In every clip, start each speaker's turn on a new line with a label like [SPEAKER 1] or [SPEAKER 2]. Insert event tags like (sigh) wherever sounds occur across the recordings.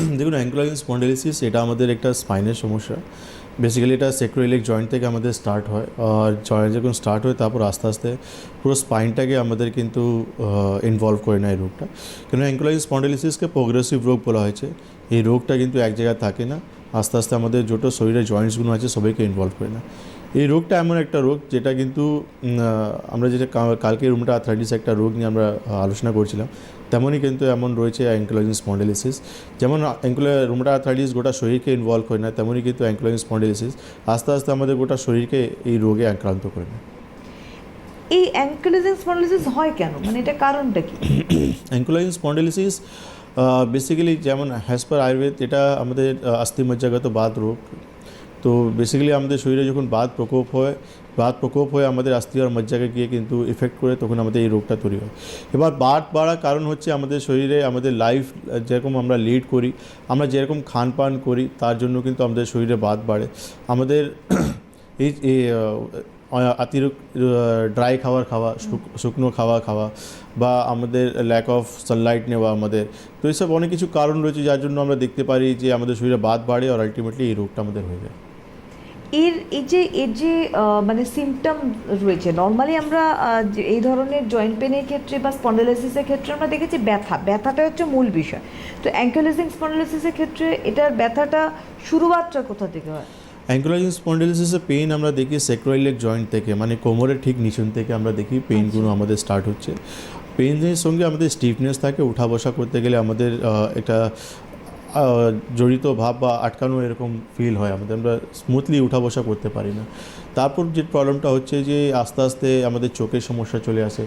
[SPEAKER 1] (clears throat) দেখুন অ্যাঙ্কুলাইন স্পন্ডেলিসিস এটা আমাদের একটা স্পাইনের সমস্যা। বেসিক্যালি এটা সেক্রোইলিক জয়েন্ট থেকে আমাদের স্টার্ট হয়। আর জয়েন্ট যখন স্টার্ট হয়, তারপর আস্তে আস্তে পুরো স্পাইনটাকে আমাদের কিন্তু ইনভলভ করে নেয় রোগটা। কেন অ্যাঙ্কুলাইন স্পন্ডেলিসিসকে প্রোগ্রেসিভ রোগ বলা হয়েছে। এই রোগটা কিন্তু এক জায়গায় থাকে না। আস্তে আস্তে আমাদের যত শরীরের জয়েন্টসগুলো আছে, সবাইকে ইনভলভ করে না এই রোগটা এমন একটা রোগ যেটা কিন্তু আমরা যেটা কালকে রুমটা আর্থ্রাইটিস একটা রোগ নিয়ে আমরা আলোচনা করছিলাম তেমনই কিন্তু এমন রয়েছে অ্যাঙ্কুলোজিং স্পন্ডেলিসিস যেমন অ্যাঙ্কুলার রুমটা আর্থ্রাইটিস গোটা শরীরকে ইনভলভ করে না তেমনই কিন্তু অ্যাঙ্কুলোজিং স্পন্ডেলিসিস আস্তে আস্তে আমাদের গোটা শরীরকে এই রোগে আক্রান্ত করে নেয়
[SPEAKER 2] এই অ্যাঙ্কেলোজিং স্পন্ডিলোসিস হয় কেন? মানে এটা কারণটা কি?
[SPEAKER 1] অ্যাঙ্কুলাইন স্পন্ডেলিসিস বেসিক্যালি যেমন হ্যাজ পার আয়ুর্বেদ এটা আমাদের অস্থিমজ্জাগত বাত রোগ। তো বেসিক্যালি আমাদের শরীরে যখন বাত প্রকোপ হয়, বাত প্রকোপ হয়ে আমাদের আস্থি আর মজ্জাকে গিয়ে কিন্তু ইফেক্ট করে, তখন আমাদের এই রোগটা তৈরি হয়। এবার বাত বাড়ার কারণ হচ্ছে আমাদের শরীরে আমাদের লাইফ যেরকম আমরা লিড করি, আমরা যেরকম খান পান করি, তার জন্য কিন্তু আমাদের শরীরে বাত বাড়ে। আমাদের এই এই অতিরিক্ত ড্রাই খাবার খাওয়া শুকনো খাওয়া খাওয়া বা আমাদের ল্যাক অফ সানলাইট নেওয়া আমাদের, তো এইসব অনেক কিছু কারণ রয়েছে যার জন্য আমরা দেখতে পারি যে আমাদের শরীরে বাদ বাড়ে আর আলটিমেটলি এই রোগটা আমাদের হয়ে যায়।
[SPEAKER 2] এর এই যে এর যে মানে সিমটম রয়েছে নর্মালি আমরা এই ধরনের জয়েন্ট পেনের ক্ষেত্রে বা স্পন্ডোলাইসিসের ক্ষেত্রে আমরা দেখেছি ব্যথা। ব্যথাটা হচ্ছে মূল বিষয়। তো অ্যাঙ্কেলোজিং স্পন্ডোলাইসিসের ক্ষেত্রে এটার ব্যথাটা শুরুয়াতটা কোথা থেকে হয়?
[SPEAKER 1] অ্যাঙ্কুলাইজিং স্পন্ডিলিসিসের পেইন আমরা দেখি সেক্রোইলেক জয়েন্ট থেকে মানে কোমরের ঠিক নিচুন থেকে আমরা দেখি পেইনগুলো আমাদের স্টার্ট হচ্ছে। পেইনের সঙ্গে আমাদের স্টিফনেস থাকে উঠা বসা করতে গেলে আমাদের একটা জড়িত ভাব বা আটকানো এরকম ফিল হয় আমাদের। আমরা স্মুথলি উঠা বসা করতে পারি না। তারপর যে প্রবলেমটা হচ্ছে যে আস্তে আস্তে আমাদের চোখের সমস্যা চলে আসে।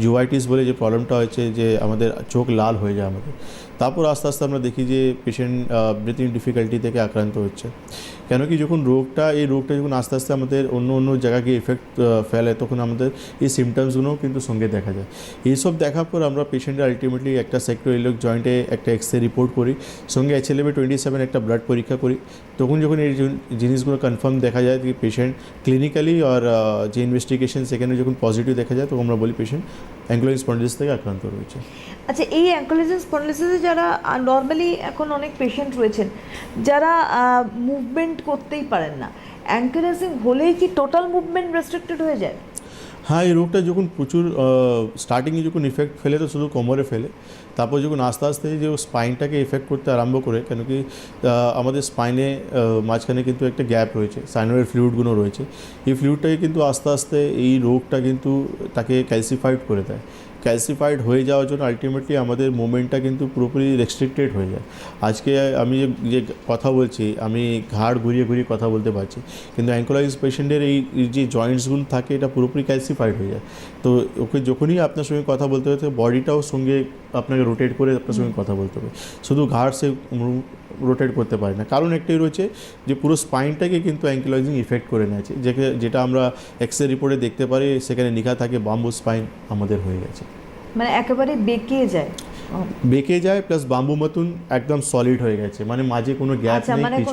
[SPEAKER 1] ইউআইটিস বলে যে প্রবলেমটা হচ্ছে যে আমাদের চোখ লাল হয়ে যায় আমাদের। তারপর আস্তে আস্তে আমরা দেখি যে পেশেন্ট ব্রিথিং ডিফিকাল্টি থেকে আক্রান্ত হচ্ছে। কেন কি যখন রোগটা, এই রোগটা যখন আস্তে আস্তে আমাদের অন্য অন্য জায়গাকে এফেক্ট ফেলে, তখন আমাদের এই সিমটমসগুলোও কিন্তু সঙ্গে দেখা যায়। এইসব দেখার পর আমরা পেশেন্টের আলটিমেটলি একটা সেক্টোইলক জয়েন্টে একটা এক্স রে রিপোর্ট করি, সঙ্গে এইচ এল টোয়েন্টি সেভেন একটা ব্লাড পরীক্ষা করি। তখন যখন এই জিনিসগুলো কনফার্ম দেখা যায় যে পেশেন্ট ক্লিনিক্যালি আর যে ইনভেস্টিগেশন সেখানে যখন পজিটিভ দেখা যায়, তখন আমরা বলি পেশেন্ট অ্যাঙ্গুলাইন স্পন্ডিলাইটিস থেকে আক্রান্ত রয়েছে।
[SPEAKER 2] আচ্ছা এই অ্যাঙ্কোলাইজিং স্পন্ডিলাইটিসে যারা নর্মালি এখন অনেক পেশেন্ট রয়েছেন, যারা মুভমেন্ট করতেই পারেন না অ্যাঙ্কোলাইজিং হলেই কি টোটাল মুভমেন্ট রেস্ট্রিক্টেড হয়ে যায়?
[SPEAKER 1] হ্যাঁ এই রোগটা যখন প্রচুর স্টার্টিংয়ে যখন ইফেক্ট ফেলে, তো শুধু কোমরে ফেলে, তারপর যখন আস্তে আস্তে যে স্পাইনটাকে ইফেক্ট করতে আরম্ভ করে, কেন কি আমাদের স্পাইনে মাঝখানে কিন্তু একটা গ্যাপ রয়েছে সাইনোয়ের ফ্লুইডগুলো রয়েছে, এই ফ্লুইডটাকে কিন্তু আস্তে আস্তে এই রোগটা কিন্তু তাকে ক্যালসিফাইড করে দেয়। ক্যালসিফাইড হয়ে যাওয়ার জন্য আলটিমেটলি আমাদের মুভমেন্টটা কিন্তু পুরোপুরি রেস্ট্রিক্টেড হয়ে যায়। আজকে আমি যে কথা বলছি, আমি ঘাড় ঘুরিয়ে ঘুরিয়ে কথা বলতে পারছি, কিন্তু অ্যাঙ্কোলাইজ পেশেন্টের এই যে জয়েন্টসগুলো থাকে, এটা পুরোপুরি ক্যালসিফাইড হয়ে যায়। তো ওকে যখনই আপনার সঙ্গে কথা বলতে হবে বডিটাও সঙ্গে আপনাকে রোটেট করে আপনার সঙ্গে কথা বলতে হবে। শুধু ঘাড় সে রোটেট করতে পারে না। কারণ একটাই রয়েছে যে পুরো স্পাইনটাকে কিন্তু অ্যাঙ্কিলাইজিং ইফেক্ট করে নিয়েছে। যেটা যেটা আমরা এক্স রিপোর্টে দেখতে পারি সেখানে নিখা থাকে বাম্বু স্পাইন আমাদের হয়ে গেছে।
[SPEAKER 2] মানে একেবারে বেঁকে যায়।
[SPEAKER 1] বেঁকে যায় প্লাস বাম্বু মতন একদম সলিড হয়ে গেছে। মানে মাঝে কোনো গ্যাপ
[SPEAKER 2] আচ্ছা,
[SPEAKER 1] নেই
[SPEAKER 2] মানে
[SPEAKER 1] কিছু